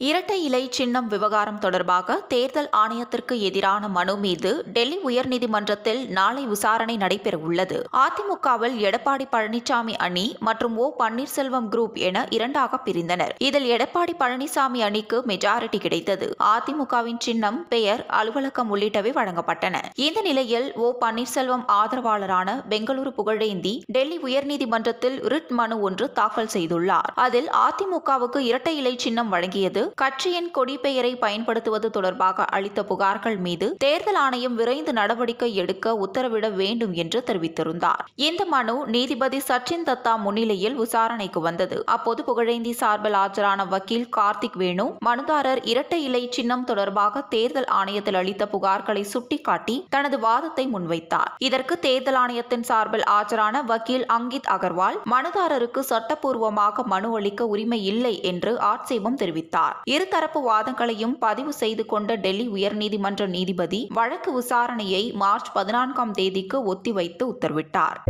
இரட்டை இலை சின்னம் விவகாரம் தொடர்பாக தேர்தல் ஆணையத்திற்கு எதிரான மனு மீது டெல்லி உயர்நீதிமன்றத்தில் நாளை விசாரணை நடைபெறவுள்ளது. அதிமுகவில் எடப்பாடி பழனிசாமி அணி மற்றும் ஓ பன்னீர்செல்வம் குரூப் என இரண்டாக பிரிந்தனர். இதில் எடப்பாடி பழனிசாமி அணிக்கு மெஜாரிட்டி கிடைத்தது. அதிமுகவின் சின்னம் பெயர் அலுவலகம் உள்ளிட்டவை வழங்கப்பட்டன. இந்த நிலையில் ஓ பன்னீர்செல்வம் ஆதரவாளரான பெங்களூரு புகழேந்தி டெல்லி உயர்நீதிமன்றத்தில் ரிட் மனு ஒன்று தாக்கல் செய்துள்ளார். அதில் அதிமுகவுக்கு இரட்டை இலை சின்னம் வழங்கியது கட்சியின் கொடி பெயரை பயன்படுத்துவது தொடர்பாக அளித்த புகார்கள் மீது தேர்தல் ஆணையம் விரைந்து நடவடிக்கை எடுக்க உத்தரவிட வேண்டும் என்று தெரிவித்திருந்தார். இந்த மனு நீதிபதி சச்சின் தத்தா முன்னிலையில் விசாரணைக்கு வந்தது. அப்போது புகழேந்தி சார்பில் ஆஜரான வக்கீல் கார்த்திக் வேணு மனுதாரர் இரட்டை இலை சின்னம் தொடர்பாக தேர்தல் ஆணையத்தில் அளித்த புகார்களை சுட்டிக்காட்டி தனது வாதத்தை முன்வைத்தார். இதற்கு தேர்தல் ஆணையத்தின் சார்பில் ஆஜரான வக்கீல் அங்கித் அகர்வால் மனுதாரருக்கு சட்டப்பூர்வமாக மனு அளிக்க உரிமை இல்லை என்று ஆட்சேபம் தெரிவித்தார். இருதரப்பு வாதங்களையும் பதிவு செய்து கொண்ட டெல்லி உயர்நீதிமன்ற நீதிபதி வழக்கு விசாரணையை மார்ச் பதினான்காம் தேதிக்கு ஒத்திவைத்து உத்தரவிட்டார்.